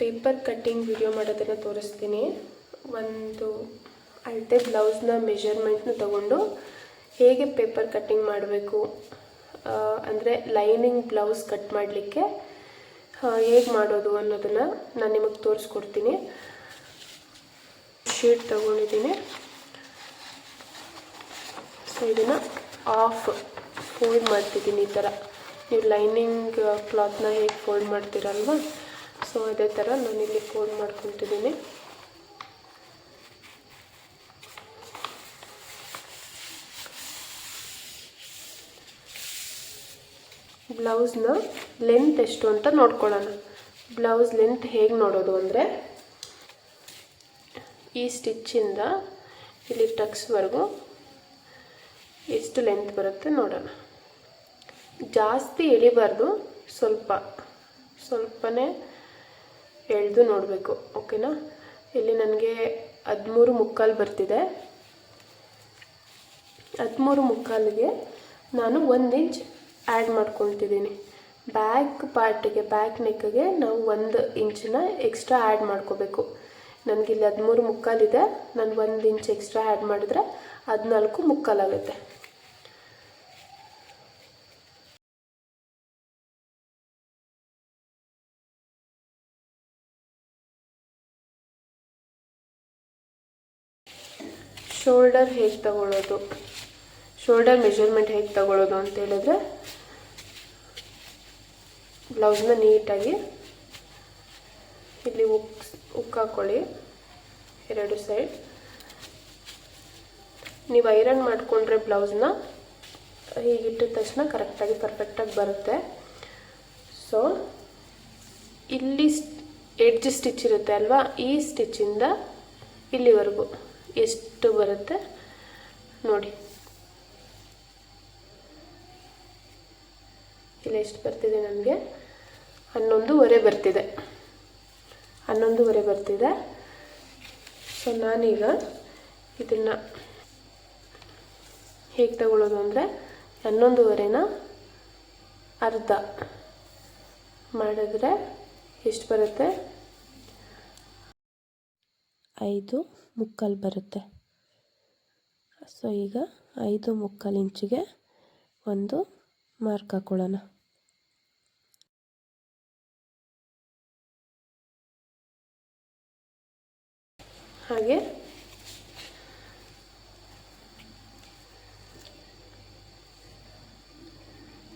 Paper cutting video ಮಾಡೋದನ್ನು ತೋರಿಸ್ತೀನಿ. ಒಂದು ಅಳತೆ ಬ್ಲೌಸ್ನ ಮೆಷರ್ಮೆಂಟ್ನ ತಗೊಂಡು ಹೇಗೆ ಪೇಪರ್ ಕಟ್ಟಿಂಗ್ ಮಾಡಬೇಕು ಅಂದರೆ ಲೈನಿಂಗ್ ಬ್ಲೌಸ್ ಕಟ್ ಮಾಡಲಿಕ್ಕೆ ಹೇಗೆ ಮಾಡೋದು ಅನ್ನೋದನ್ನು ನಾನು ನಿಮಗೆ ತೋರಿಸ್ಕೊಡ್ತೀನಿ. ಶೀಟ್ ತೊಗೊಂಡಿದ್ದೀನಿ. ಸೊ ಇದನ್ನು ಆಫ್ ಫೋಲ್ಡ್ ಮಾಡ್ತಿದ್ದೀನಿ ಈ ಥರ ನೀವು ಲೈನಿಂಗ್ ಕ್ಲಾತ್ನ ಹೇಗೆ ಫೋಲ್ಡ್ ಮಾಡ್ತೀರಲ್ವ? ಸೊ ಅದೇ ಥರ ನಾನಿಲ್ಲಿ ಫೋಲ್ಡ್ ಮಾಡ್ಕೊತಿದ್ದೀನಿ. ಬ್ಲೌಸ್ನ ಲೆಂತ್ ಎಷ್ಟು ಅಂತ ನೋಡ್ಕೊಳ್ಳೋಣ. ಬ್ಲೌಸ್ ಲೆಂತ್ ಹೇಗೆ ನೋಡೋದು ಅಂದರೆ, ಈ ಸ್ಟಿಚ್ಚಿಂದ ಇಲ್ಲಿ ಟಕ್ಸ್ವರೆಗೂ ಎಷ್ಟು ಲೆಂತ್ ಬರುತ್ತೆ ನೋಡೋಣ. ಜಾಸ್ತಿ ಎಳಿಬಾರ್ದು, ಸ್ವಲ್ಪ. ಸ್ವಲ್ಪನೇ ಎಳೆದು ನೋಡಬೇಕು, ಓಕೆನಾ? ಇಲ್ಲಿ ನನಗೆ ಹದಿಮೂರು ಮುಕ್ಕಾಲು ಬರ್ತಿದೆ. ಹದಿಮೂರು ಮುಕ್ಕಾಲಿಗೆ ನಾನು ಒಂದು ಇಂಚ್ ಆ್ಯಡ್ ಮಾಡ್ಕೊತಿದ್ದೀನಿ ಬ್ಯಾಕ್ ಪಾರ್ಟಿಗೆ ಬ್ಯಾಕ್ ನೆಕ್ಗೆ ನಾವು ಒಂದು ಇಂಚನ್ನ ಎಕ್ಸ್ಟ್ರಾ ಆ್ಯಡ್ ಮಾಡ್ಕೋಬೇಕು. ನನಗಿಲ್ಲಿ ಹದಿಮೂರು ಮುಕ್ಕಾಲಿದೆ ನಾನು ಒಂದು ಇಂಚ್ ಎಕ್ಸ್ಟ್ರಾ ಆ್ಯಡ್ ಮಾಡಿದ್ರೆ ಹದಿನಾಲ್ಕು ಮುಕ್ಕಾಲಾಗುತ್ತೆ ಶೋಲ್ಡರ್ ಹೇಗೆ ತಗೊಳ್ಳೋದು ಶೋಲ್ಡರ್ ಮೆಷರ್ಮೆಂಟ್ ಹೇಗೆ ತಗೊಳ್ಳೋದು ಅಂತ ಹೇಳಿದ್ರೆ, ಬ್ಲೌಸ್ನ ನೀಟಾಗಿ ಇಲ್ಲಿ ಉಕ್ ಉಕ್ ಹಾಕ್ಕೊಳ್ಳಿ ಎರಡು ಸೈಡ್. ನೀವು ಐರನ್ ಮಾಡಿಕೊಂಡ್ರೆ ಬ್ಲೌಸ್ನ ಹೀಗಿಟ್ಟಿದ ತಕ್ಷಣ ಕರೆಕ್ಟಾಗಿ, ಪರ್ಫೆಕ್ಟಾಗಿ ಬರುತ್ತೆ. ಸೊ ಇಲ್ಲಿ ಎಡ್ಜ್ ಸ್ಟಿಚ್ ಇರುತ್ತೆ ಅಲ್ವಾ? ಈ ಸ್ಟಿಚ್ಚಿಂದ ಇಲ್ಲಿವರೆಗೂ. ಎಷ್ಟು ಬರುತ್ತೆ? ನೋಡಿ. ಇಲ್ಲಿ ಎಷ್ಟು ಬರ್ತಿದೆ ನನಗೆ ಹನ್ನೊಂದುವರೆ ಬರ್ತಿದೆ. ಹನ್ನೊಂದುವರೆ ಬರ್ತಿದೆ. ಸೊ ನಾನೀಗ ಇದನ್ನು ಹೇಗೆ ತಗೊಳ್ಳೋದು ಅಂದರೆ, ಹನ್ನೊಂದುವರೆನ ಅರ್ಧ ಮಾಡಿದ್ರೆ ಎಷ್ಟು ಬರುತ್ತೆ? ಐದು ಮುಕ್ಕಾಲು ಬರುತ್ತೆ. ಸೊ, ಈಗ ಐದು ಮುಕ್ಕಾಲು ಇಂಚಿಗೆ ಒಂದು ಮಾರ್ಕ್ ಹಾಕೊಳ್ಳೋಣ. ಹಾಗೆ.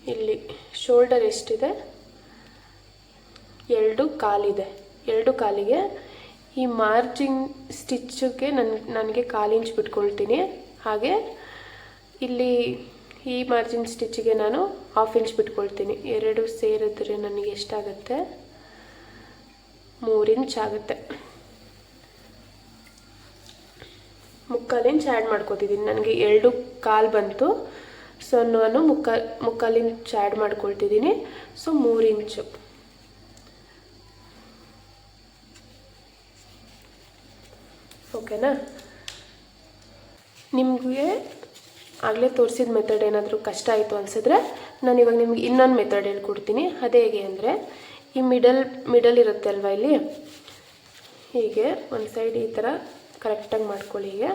ಇಲ್ಲಿ ಶೋಲ್ಡರ್ ಎಷ್ಟಿದೆ? ಎರಡು ಕಾಲಿದೆ. ಎರಡು ಕಾಲಿಗೆ ಈ ಮಾರ್ಜಿನ್ ಸ್ಟಿಚ್ಗೆ ನನ್ನ ನನಗೆ ಕಾಲು ಇಂಚ್ ಬಿಟ್ಕೊಳ್ತೀನಿ. ಹಾಗೆ ಇಲ್ಲಿ ಈ ಮಾರ್ಜಿನ್ ಸ್ಟಿಚ್ಗೆ ನಾನು ಹಾಫ್ ಇಂಚ್ ಬಿಟ್ಕೊಳ್ತೀನಿ. ಎರಡು ಸೇರಿದ್ರೆ ನನಗೆ ಎಷ್ಟಾಗುತ್ತೆ? ಮೂರು ಇಂಚ್ ಆಗುತ್ತೆ. ಮುಕ್ಕಾಲು ಇಂಚ್ ಆ್ಯಡ್ ಮಾಡ್ಕೊತಿದ್ದೀನಿ ನನಗೆ ಎರಡು ಕಾಲು ಬಂತು. ಸೊ, ನಾನು ಮುಕ್ಕಾಲು ಮುಕ್ಕಾಲು ಇಂಚ್ ಆ್ಯಡ್ ಮಾಡ್ಕೊಳ್ತಿದ್ದೀನಿ ಸೊ, ಮೂರು ಇಂಚು. ಓಕೆನಾ? ನಿಮಗೆ ಆಗಲೇ ತೋರಿಸಿದ ಮೆಥಡ್ ಏನಾದರೂ ಕಷ್ಟ ಆಯಿತು ಅನಿಸಿದ್ರೆ ನಾನು ಇವಾಗ ನಿಮ್ಗೆ ಇನ್ನೊಂದು ಮೆಥಡ್ ಹೇಳ್ಕೊಡ್ತೀನಿ. ಅದೇ ಹೇಗೆ ಅಂದರೆ, ಈ ಮಿಡಲ್ ಮಿಡಲ್ ಇರುತ್ತೆ ಅಲ್ವಾ ಇಲ್ಲಿ? ಹೀಗೆ ಒಂದು ಸೈಡ್ ಈ ಥರ ಕರೆಕ್ಟಾಗಿ ಮಾಡ್ಕೊಳ್ಳಿ ಹೀಗೆ.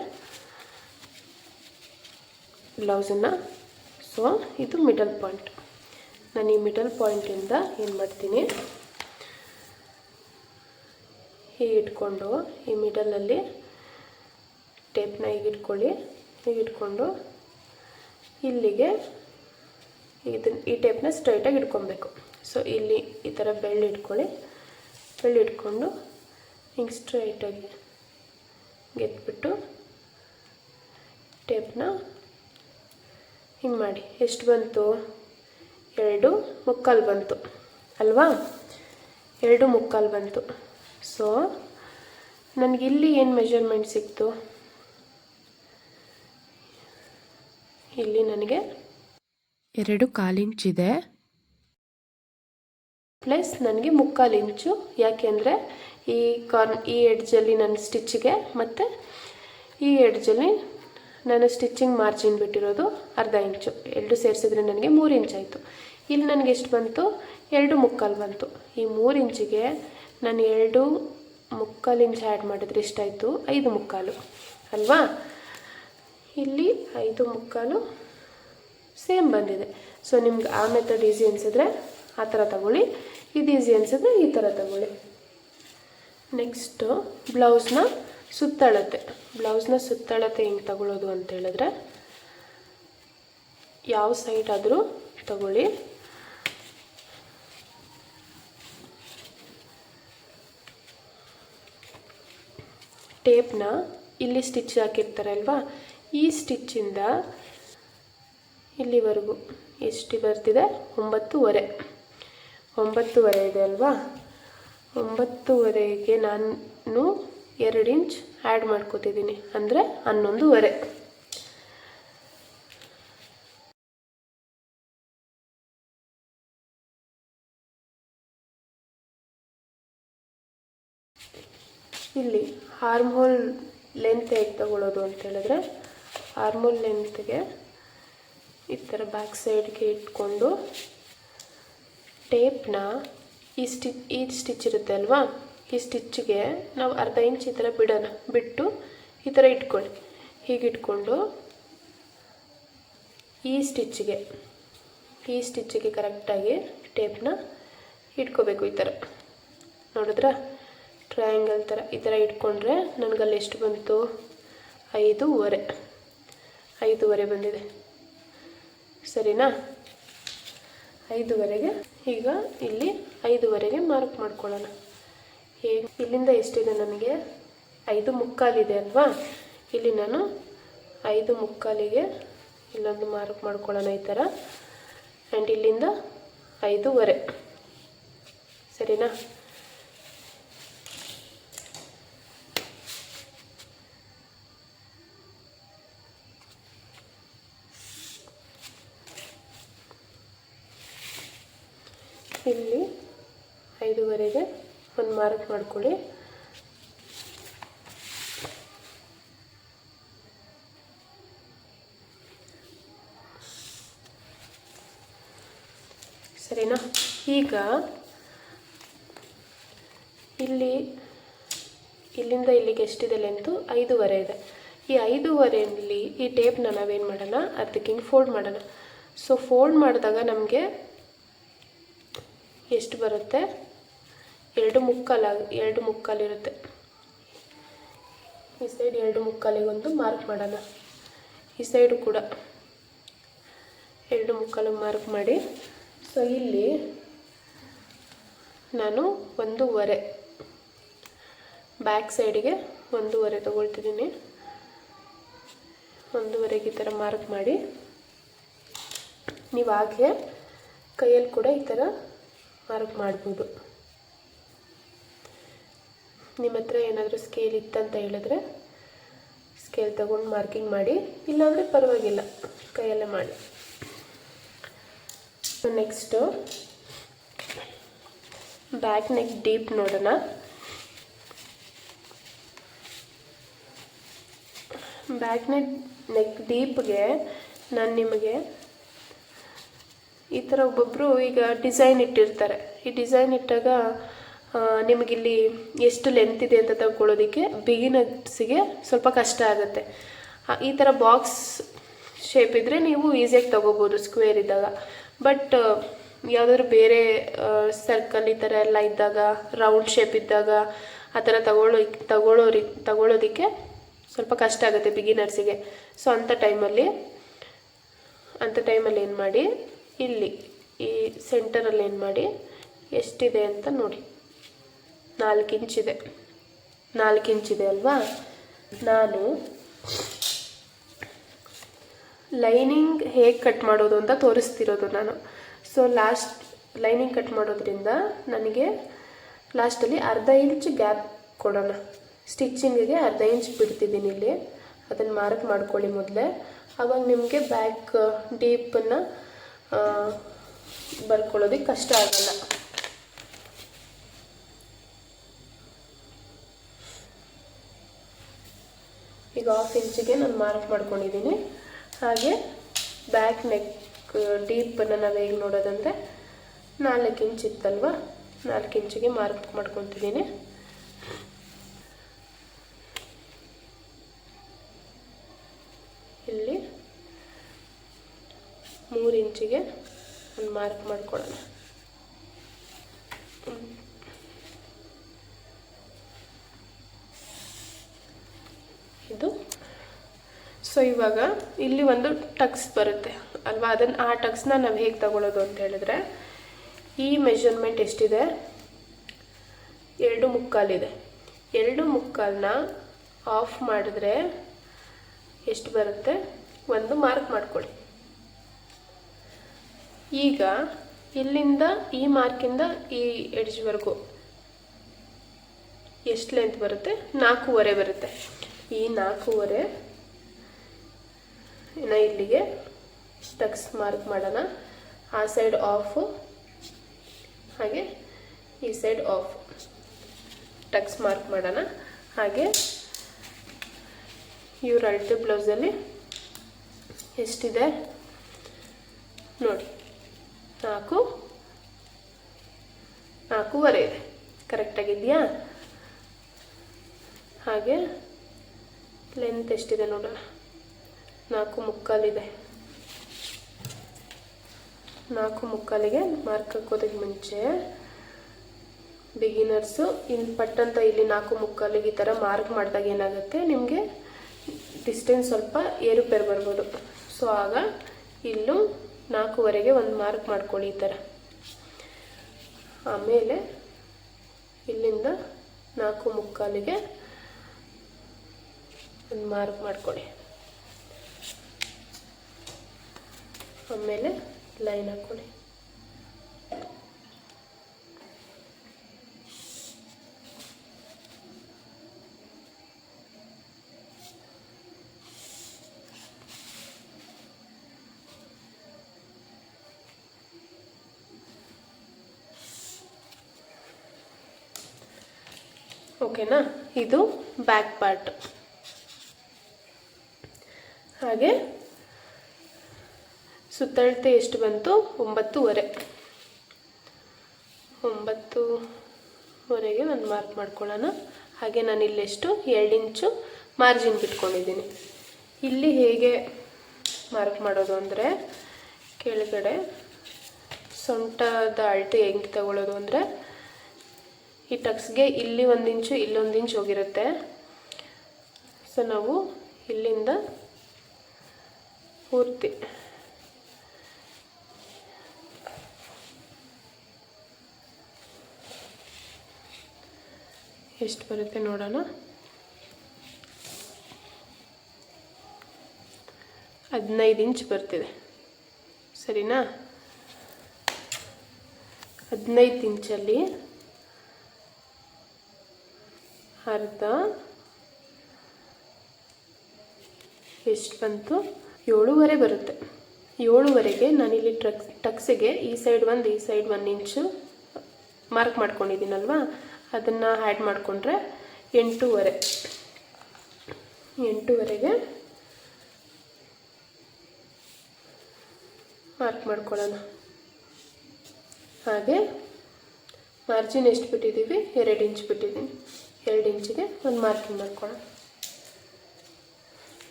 ಬ್ಲೌಸನ್ನು ಸೊ ಇದು ಮಿಡಲ್ ಪಾಯಿಂಟ್ ನಾನು ಈ ಮಿಡಲ್ ಪಾಯಿಂಟಿಂದ ಏನು ಮಾಡ್ತೀನಿ? ಹೀಗೆ ಇಟ್ಕೊಂಡು ಈ ಮಿಡಲಲ್ಲಿ ಟೇಪ್ನ ಹೀಗಿಟ್ಕೊಳ್ಳಿ ಇಟ್ಕೊಳ್ಳಿ ಹೀಗೆ ಇಟ್ಕೊಂಡು ಇಲ್ಲಿಗೆ ಇದನ್ನ ಈ ಟೇಪ್ನ ಸ್ಟ್ರೈಟಾಗಿ ಇಟ್ಕೊಬೇಕು. ಸೊ ಇಲ್ಲಿ ಈ ಥರ ಬೆಳ್ಳಿ ಇಟ್ಕೊಳ್ಳಿ. ಬೆಳ್ಳಿ ಇಟ್ಕೊಂಡು ಹಿಂಗೆ ಸ್ಟ್ರೈಟಾಗಿ ಗೆದ್ಬಿಟ್ಟು ಟೇಪ್ನ ಹಿಂಗೆ ಮಾಡಿ. ಎಷ್ಟು ಬಂತು? ಎರಡು ಮುಕ್ಕಾಲು ಬಂತು. ಅಲ್ವಾ? ಎರಡು ಮುಕ್ಕಾಲು ಬಂತು. ಸೊ ನನಗೆ ಇಲ್ಲಿ ಏನು ಮೆಷರ್ಮೆಂಟ್ ಸಿಕ್ತು? ಇಲ್ಲಿ ನನಗೆ ಎರಡು ಕಾಲು ಇದೆ. ಪ್ಲಸ್ ನನಗೆ ಮುಕ್ಕಾಲು ಇಂಚು. ಯಾಕೆಂದರೆ ಈ ಕಾರ್ನ್ ಈ ಎಡ್ಜಲ್ಲಿ ನನ್ನ ಸ್ಟಿಚ್ಚಿಗೆ ಮತ್ತು ಈ ಎಡ್ಜಲ್ಲಿ ನಾನು ಸ್ಟಿಚ್ಚಿಂಗ್ ಮಾರ್ಜಿನ್ ಬಿಟ್ಟಿರೋದು ಅರ್ಧ ಇಂಚು. ಎರಡು ಸೇರಿಸಿದ್ರೆ ನನಗೆ ಮೂರು ಇಂಚ್ ಆಯಿತು. ಇಲ್ಲಿ ನನಗೆ ಎಷ್ಟು ಬಂತು? ಎರಡು ಮುಕ್ಕಾಲು ಬಂತು. ಈ ಮೂರು ಇಂಚಿಗೆ ನಾನು ಎರಡು ಮುಕ್ಕಾಲು ಇಂಚ್ ಆ್ಯಡ್ ಮಾಡಿದ್ರೆ ಇಷ್ಟಾಯಿತು ಐದು ಮುಕ್ಕಾಲು. ಅಲ್ವಾ? ಇಲ್ಲಿ ಐದು ಮುಕ್ಕಾಲು ಸೇಮ್ ಬಂದಿದೆ. ಸೊ ನಿಮ್ಗೆ ಆ ಮೆಥಡ್ ಈಸಿ ಅನಿಸಿದ್ರೆ ಆ ಥರ ತಗೊಳ್ಳಿ. ಇದು ಈಸಿ ಅನಿಸಿದ್ರೆ ಈ ಥರ ತಗೊಳ್ಳಿ. ನೆಕ್ಸ್ಟು ಬ್ಲೌಸ್ನ ಸುತ್ತಳತೆ. ಬ್ಲೌಸ್ನ ಸುತ್ತಳತೆ ಹೆಂಗೆ ತಗೊಳ್ಳೋದು ಅಂತ ಹೇಳಿದ್ರೆ, ಯಾವ ಸೈಡ್ ಆದರೂ ತಗೊಳ್ಳಿ. ಟೇಪ್ನ ಇಲ್ಲಿ ಸ್ಟಿಚ್ ಹಾಕಿರ್ತಾರೆ ಅಲ್ವಾ? ಈ ಸ್ಟಿಚ್ಚಿಂದ ಇಲ್ಲಿವರೆಗೂ ಎಷ್ಟು ಬರ್ತಿದೆ? ಒಂಬತ್ತುವರೆ. ಒಂಬತ್ತುವರೆ ಇದೆ ಅಲ್ವಾ? ಒಂಬತ್ತುವರೆಗೆ ನಾನು ಎರಡು ಇಂಚ್ ಆ್ಯಡ್ ಮಾಡ್ಕೋತಿದ್ದೀನಿ. ಅಂದರೆ ಹನ್ನೊಂದುವರೆ. ಇಲ್ಲಿ ಹಾರ್ಮೋಲ್ ಲೆಂತ್ ಹೇಗೆ ತಗೊಳ್ಳೋದು ಅಂತ ಹೇಳಿದ್ರೆ ಹಾರ್ಮೋಲ್ ಲೆಂತ್ಗೆ ಈ ಥರ ಬ್ಯಾಕ್ ಸೈಡ್ಗೆ ಇಟ್ಕೊಂಡು ಟೇಪ್ನ ಈ ಸ್ಟಿಚ್ ಈ ಸ್ಟಿಚ್ ಇರುತ್ತೆ ಅಲ್ವಾ? ಈ ಸ್ಟಿಚ್ಗೆ ನಾವು ಅರ್ಧ ಇಂಚ್ ಈ ಥರ ಬಿಡೋಣ, ಬಿಟ್ಟು ಈ ಥರ ಇಟ್ಕೊಳ್ಳಿ. ಹೀಗೆ ಇಟ್ಕೊಂಡು ಈ ಸ್ಟಿಚ್ಗೆ ಈ ಸ್ಟಿಚ್ಗೆ ಕರೆಕ್ಟಾಗಿ ಟೇಪ್ನ ಇಟ್ಕೋಬೇಕು ಈ ಥರ ನೋಡಿದ್ರಾ? ಟ್ರಯಾಂಗಲ್ ಥರ ಈ ಥರ ಇಟ್ಕೊಂಡ್ರೆ ನನಗಲ್ಲಿ ಎಷ್ಟು ಬಂತು? ಐದೂವರೆ. ಐದೂವರೆ ಬಂದಿದೆ. ಸರಿನಾ? ಐದುವರೆಗೆ ಈಗ ಇಲ್ಲಿ ಐದುವರೆಗೆ ಮಾರ್ಕ್ ಮಾಡ್ಕೊಳ್ಳೋಣ. ಹೇಗೆ ಇಲ್ಲಿಂದ ಎಷ್ಟಿದೆ ನನಗೆ ಐದು ಮುಕ್ಕಾಲಿದೆ ಅಲ್ವಾ? ಇಲ್ಲಿ ನಾನು ಐದು ಮುಕ್ಕಾಲಿಗೆ ಇಲ್ಲೊಂದು ಮಾರ್ಕ್ ಮಾಡ್ಕೊಳ್ಳೋಣ ಈ ಥರ. ಆ್ಯಂಡ್ ಇಲ್ಲಿಂದ ಐದೂವರೆ. ಸರಿನಾ? ಇಲ್ಲಿ ಐದುವರೆಗೆ ಒಂದು ಮಾರ್ಕ್ ಮಾಡ್ಕೊಳ್ಳಿ. ಸರಿನಾ? ಈಗ ಇಲ್ಲಿ, ಇಲ್ಲಿಂದ ಇಲ್ಲಿಗೆ ಎಷ್ಟಿದೆ ಲೆಂತು ಐದೂವರೆ ಇದೆ. ಈ ಐದೂವರೆಯಲ್ಲಿ ಈ ಟೇಪ್ನ ನಾವೇನು ಮಾಡೋಣ? ಅದಕ್ಕೆ ಹಿಂಗೆ ಫೋಲ್ಡ್ ಮಾಡೋಣ. ಸೊ ಫೋಲ್ಡ್ ಮಾಡಿದಾಗ ನಮಗೆ ಎಷ್ಟು ಬರುತ್ತೆ? ಎರಡು ಮುಕ್ಕಾಲಾಗ ಎರಡು ಮುಕ್ಕಾಲಿರುತ್ತೆ ಈ ಸೈಡ್ ಎರಡು ಮುಕ್ಕಾಲಿಗೊಂದು ಮಾರ್ಕ್ ಮಾಡೋಣ. ಈ ಸೈಡು ಕೂಡ ಎರಡು ಮುಕ್ಕಾಲು ಮಾರ್ಕ್ ಮಾಡಿ. ಸೊ ಇಲ್ಲಿ ನಾನು ಒಂದೂವರೆ. ಬ್ಯಾಕ್ ಸೈಡಿಗೆ ಒಂದೂವರೆ ತಗೊಳ್ತಿದ್ದೀನಿ. ಒಂದೂವರೆಗೆ ಈ ಥರ ಮಾರ್ಕ್ ಮಾಡಿ. ನೀವು ಹಾಗೆ ಕೈಯಲ್ಲಿ ಕೂಡ ಈ ಥರ ಮಾರ್ಕ್ ಮಾಡ್ಬೋದು. ನಿಮ್ಮ ಹತ್ರ ಏನಾದರೂ ಸ್ಕೇಲ್ ಇತ್ತಂತ ಹೇಳಿದ್ರೆ ಸ್ಕೇಲ್ ತಗೊಂಡು ಮಾರ್ಕಿಂಗ್ ಮಾಡಿ, ಇಲ್ಲಾಂದರೆ ಪರವಾಗಿಲ್ಲ, ಕೈಯಲ್ಲೇ ಮಾಡಿ. ನೆಕ್ಸ್ಟು ಬ್ಯಾಕ್ ನೆಕ್ ಡೀಪ್ ನೋಡೋಣ. ಬ್ಯಾಕ್ ನೆಕ್ ನೆಕ್ ಡೀಪ್ಗೆ ನಾನು ನಿಮಗೆ ಈ ಥರ ಒಬ್ಬೊಬ್ಬರು ಈಗ ಡಿಸೈನ್ ಇಟ್ಟಿರ್ತಾರೆ. ಈ ಡಿಸೈನ್ ಇಟ್ಟಾಗ ನಿಮಗಿಲ್ಲಿ ಎಷ್ಟು ಲೆಂತ್ ಇದೆ ಅಂತ ತಗೊಳ್ಳೋದಕ್ಕೆ ಬಿಗಿನರ್ಸಿಗೆ ಸ್ವಲ್ಪ ಕಷ್ಟ ಆಗುತ್ತೆ. ಈ ಥರ ಬಾಕ್ಸ್ ಶೇಪ್ ಇದ್ದರೆ ನೀವು ಈಸಿಯಾಗಿ ತೊಗೋಬೋದು ಸ್ಕ್ವೇರ್ ಇದ್ದಾಗ. ಬಟ್ ಯಾವುದಾದ್ರು ಬೇರೆ ಸರ್ಕಲ್ ಈ ಥರ ಎಲ್ಲ ಇದ್ದಾಗ ರೌಂಡ್ ಶೇಪ್ ಇದ್ದಾಗ, ಆ ಥರ ತಗೊಳ್ಳೋ ತಗೊಳ್ಳೋರಿ ತಗೊಳ್ಳೋದಕ್ಕೆ ಸ್ವಲ್ಪ ಕಷ್ಟ ಆಗುತ್ತೆ ಬಿಗಿನರ್ಸಿಗೆ ಸೊ ಅಂಥ ಟೈಮಲ್ಲಿ ಅಂಥ ಟೈಮಲ್ಲಿ ಏನು ಮಾಡಿ ಇಲ್ಲಿ ಈ ಸೆಂಟರಲ್ಲಿ ಏನು ಮಾಡಿ? ಎಷ್ಟಿದೆ ಅಂತ ನೋಡಿ. ನಾಲ್ಕು ಇಂಚಿದೆ ನಾಲ್ಕು ಇಂಚಿದೆ ಅಲ್ವಾ? ನಾನು ಲೈನಿಂಗ್ ಹೇಗೆ ಕಟ್ ಮಾಡೋದು ಅಂತ ತೋರಿಸ್ತಿರೋದು ನಾನು. ಸೊ ಲಾಸ್ಟ್ ಲೈನಿಂಗ್ ಕಟ್ ಮಾಡೋದ್ರಿಂದ ನನಗೆ ಲಾಸ್ಟಲ್ಲಿ ಅರ್ಧ ಇಂಚ್ ಗ್ಯಾಪ್ ಕೊಡೋಣ. ಸ್ಟಿಚ್ಚಿಂಗಿಗೆ ಅರ್ಧ ಇಂಚ್ ಬಿಡ್ತಿದ್ದೀನಿ ಇಲ್ಲಿ. ಅದನ್ನು ಮಾರ್ಕ್ ಮಾಡ್ಕೊಳ್ಳಿ ಮೊದಲೇ. ಆವಾಗ ನಿಮಗೆ ಬ್ಯಾಕ್ ಡೀಪನ್ನು ಬರ್ಕೊಳ್ಳೋದಕ್ಕೆ ಕಷ್ಟ ಆಗಲ್ಲ. ಈಗ ಹಾಫ್ ಇಂಚಿಗೆ ನಾನು ಮಾರ್ಕ್ ಮಾಡ್ಕೊಂಡಿದ್ದೀನಿ ಹಾಗೆ ಬ್ಯಾಕ್ ನೆಕ್ ಡೀಪನ್ನು ನಾವು ಹೇಗೆ ನೋಡೋದಂದರೆ ನಾಲ್ಕು ಇಂಚ್ ಇತ್ತಲ್ವ? ನಾಲ್ಕು ಇಂಚಿಗೆ ಮಾರ್ಕ್ ಮಾಡ್ಕೊತಿದ್ದೀನಿ ಇಲ್ಲಿ ಮೂರು ಇಂಚಿಗೆ ಒಂದು ಮಾರ್ಕ್ ಮಾಡ್ಕೊಳ್ಳೋಣ. ಇದು. ಸೊ ಇವಾಗ ಇಲ್ಲಿ ಒಂದು ಟಕ್ಸ್ ಬರುತ್ತೆ. ಅಲ್ವಾ? ಅದನ್ನು ಆ ಟಕ್ಸ್ನ ನಾವು ಹೇಗೆ ತಗೊಳ್ಳೋದು ಅಂತ ಹೇಳಿದ್ರೆ, ಈ ಮೆಷರ್ಮೆಂಟ್ ಎಷ್ಟಿದೆ? ಎರಡು ಮುಕ್ಕಾಲಿದೆ. ಎರಡು ಮುಕ್ಕಾಲನ್ನ ಆಫ್ ಮಾಡಿದ್ರೆ ಎಷ್ಟು ಬರುತ್ತೆ? ಒಂದು ಮಾರ್ಕ್ ಮಾಡ್ಕೊಳ್ಳಿ. ಈಗ ಇಲ್ಲಿಂದ ಈ ಮಾರ್ಕಿಂದ ಈ ಎಡ್ಜ್ವರೆಗೂ ಎಷ್ಟು ಲೆಂತ್ ಬರುತ್ತೆ? ನಾಲ್ಕೂವರೆ ಬರುತ್ತೆ. ಈ ನಾಲ್ಕೂವರೆ ಇನ್ನು ಇಲ್ಲಿಗೆ ಸ್ಟಕ್ಸ್ ಮಾರ್ಕ್ ಮಾಡೋಣ. ಆ ಸೈಡ್ ಆಫು ಹಾಗೆ ಈ ಸೈಡ್ ಆಫ್ ಟಕ್ಸ್ ಮಾರ್ಕ್ ಮಾಡೋಣ. ಹಾಗೆ ಇವ್ರ ಅಳತೆ ಬ್ಲೌಸಲ್ಲಿ ಎಷ್ಟಿದೆ? ನೋಡಿ. ನಾಲ್ಕು. ನಾಲ್ಕೂವರೆ ಇದೆ ಕರೆಕ್ಟಾಗಿದೆಯಾ ಹಾಗೆ. ಲೆಂತ್ ಎಷ್ಟಿದೆ ನೋಡೋಣ ನಾಲ್ಕು ಮುಕ್ಕಾಲಿದೆ. ನಾಲ್ಕು ಮುಕ್ಕಾಲಿಗೆ ಮಾರ್ಕ್ ಹಾಕೋದಕ್ಕೆ ಮುಂಚೆ ಬಿಗಿನರ್ಸು ಇನ್ನು ಪಟ್ಟಂತ ಇಲ್ಲಿ ನಾಲ್ಕು ಮುಕ್ಕಾಲಿಗೆ ಈ ಥರ ಮಾರ್ಕ್ ಮಾಡಿದಾಗ ಏನಾಗುತ್ತೆ? ನಿಮಗೆ ಡಿಸ್ಟೆನ್ಸ್ ಸ್ವಲ್ಪ ಏರುಪೇರು ಬರ್ಬೋದು. ಸೊ ಆಗ ಇಲ್ಲೂ ನಾಲ್ಕೂವರೆಗೆ ಒಂದು ಮಾರ್ಕ್ ಮಾಡ್ಕೊಳ್ಳಿ ಈ ಥರ. ಆಮೇಲೆ ಇಲ್ಲಿಂದ ನಾಲ್ಕು ಮುಕ್ಕಾಲಿಗೆ ಒಂದು ಮಾರ್ಕ್ ಮಾಡ್ಕೊಳ್ಳಿ. ಆಮೇಲೆ ಲೈನ್ ಹಾಕ್ಕೊಳ್ಳಿ. ಓಕೆನಾ? ಇದು ಬ್ಯಾಕ್ ಪಾರ್ಟ್ ಹಾಗೆ ಸುತ್ತಳತೆ ಎಷ್ಟು ಬಂತು? ಒಂಬತ್ತೂವರೆ. ಒಂಬತ್ತುವರೆಗೆ ಒಂದು ಮಾರ್ಕ್ ಮಾಡ್ಕೊಳ್ಳೋಣ. ಹಾಗೆ ನಾನು ಇಲ್ಲೆಷ್ಟು ಎರಡು ಇಂಚು ಮಾರ್ಜಿನ್ ಬಿಟ್ಕೊಂಡಿದ್ದೀನಿ. ಇಲ್ಲಿ ಹೇಗೆ ಮಾರ್ಕ್ ಮಾಡೋದು ಅಂದರೆ, ಕೆಳಗಡೆ ಸೊಂಟದ ಅಳತೆ ಹೆಂಗೆ ತಗೊಳ್ಳೋದು ಅಂದರೆ ಈ ಟಕ್ಸ್ಗೆ ಇಲ್ಲಿ ಒಂದು ಇಂಚು, ಇಲ್ಲೊಂದು ಇಂಚು ಹೋಗಿರುತ್ತೆ. ಸೊ ನಾವು ಇಲ್ಲಿಂದ ಪೂರ್ತಿ ಎಷ್ಟು ಬರುತ್ತೆ ನೋಡೋಣ. ಹದಿನೈದು ಇಂಚ್ ಬರ್ತಿದೆ. ಸರಿನಾ? ಹದಿನೈದು ಇಂಚಲ್ಲಿ ಅರ್ಧ ಎಷ್ಟು ಬಂತು. ಏಳುವರೆ ಬರುತ್ತೆ. ಏಳುವರೆಗೆ ನಾನಿಲ್ಲಿ ಟ್ರಕ್ ಟಕ್ಸಿಗೆ ಈ ಸೈಡ್ ಒಂದು, ಈ ಸೈಡ್ ಒಂದು ಇಂಚು ಮಾರ್ಕ್ ಮಾಡ್ಕೊಂಡಿದ್ದೀನಲ್ವಾ? ಅದನ್ನು ಆ್ಯಡ್ ಮಾಡಿಕೊಂಡ್ರೆ ಎಂಟೂವರೆ. ಎಂಟೂವರೆಗೆ ಮಾರ್ಕ್ ಮಾಡ್ಕೊಳ್ಳೋಣ. ಹಾಗೆ ಮಾರ್ಜಿನ್ ಎಷ್ಟು ಬಿಟ್ಟಿದ್ದೀವಿ? ಎರಡು ಇಂಚ್ ಬಿಟ್ಟಿದ್ದೀನಿ. ಎರಡು ಇಂಚಿಗೆ ಒಂದು ಮಾರ್ಕಿಂಗ್ ಮಾಡ್ಕೊಳ್ಳೋಣ.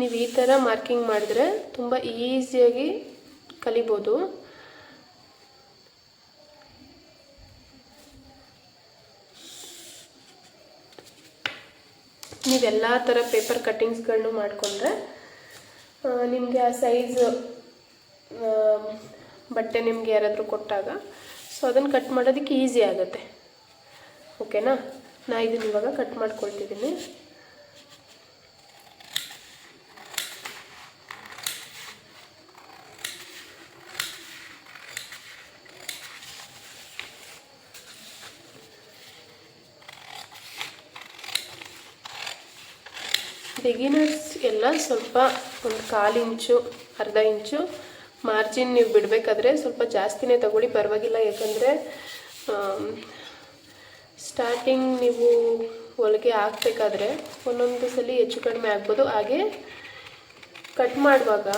ನೀವು ಈ ಥರ ಮಾರ್ಕಿಂಗ್ ಮಾಡಿದ್ರೆ ತುಂಬ ಈಸಿಯಾಗಿ ಕಲಿಬೋದು. ನೀವೆಲ್ಲ ಥರ ಪೇಪರ್ ಕಟ್ಟಿಂಗ್ಸ್ಗಳನ್ನೂ ಮಾಡಿಕೊಂಡ್ರೆ ನಿಮಗೆ ಆ ಸೈಜ್ ಬಟ್ಟೆ ನಿಮಗೆ ಯಾರಾದರೂ ಕೊಟ್ಟಾಗ. ಸೊ ಅದನ್ನು ಕಟ್ ಮಾಡೋದಕ್ಕೆ ಈಸಿ ಆಗುತ್ತೆ. ಓಕೆನಾ ನಾ? ಇದನ್ನ ಇವಾಗ ಕಟ್ ಮಾಡ್ಕೊಳ್ತಿದ್ದೀನಿ ಬಿಗಿನರ್ಸ್ ಎಲ್ಲ ಸ್ವಲ್ಪ ಒಂದು ಕಾಲು ಇಂಚು, ಅರ್ಧ ಇಂಚು ಮಾರ್ಜಿನ್ ನೀವು ಬಿಡಬೇಕಾದ್ರೆ ಸ್ವಲ್ಪ ಜಾಸ್ತಿನೇ ತಗೊಳ್ಳಿ, ಪರವಾಗಿಲ್ಲ. ಯಾಕಂದರೆ ಸ್ಟಾರ್ಟಿಂಗ್ ನೀವು ಹೊಲಿಗೆ ಹಾಕ್ಬೇಕಾದ್ರೆ ಒಂದೊಂದು ಸಲ ಹೆಚ್ಚು ಕಡಿಮೆ ಆಗ್ಬೋದು. ಹಾಗೆ ಕಟ್ ಮಾಡುವಾಗ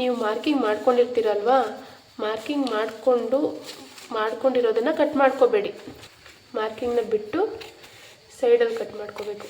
ನೀವು ಮಾರ್ಕಿಂಗ್ ಮಾಡ್ಕೊಂಡಿರ್ತೀರಲ್ವಾ? ಮಾರ್ಕಿಂಗ್ ಮಾಡಿಕೊಂಡು, ಮಾಡ್ಕೊಂಡಿರೋದನ್ನು ಕಟ್ ಮಾಡ್ಕೋಬೇಡಿ. ಮಾರ್ಕಿಂಗ್ನ ಬಿಟ್ಟು ಸೈಡಲ್ಲಿ ಕಟ್ ಮಾಡ್ಕೋಬೇಕು.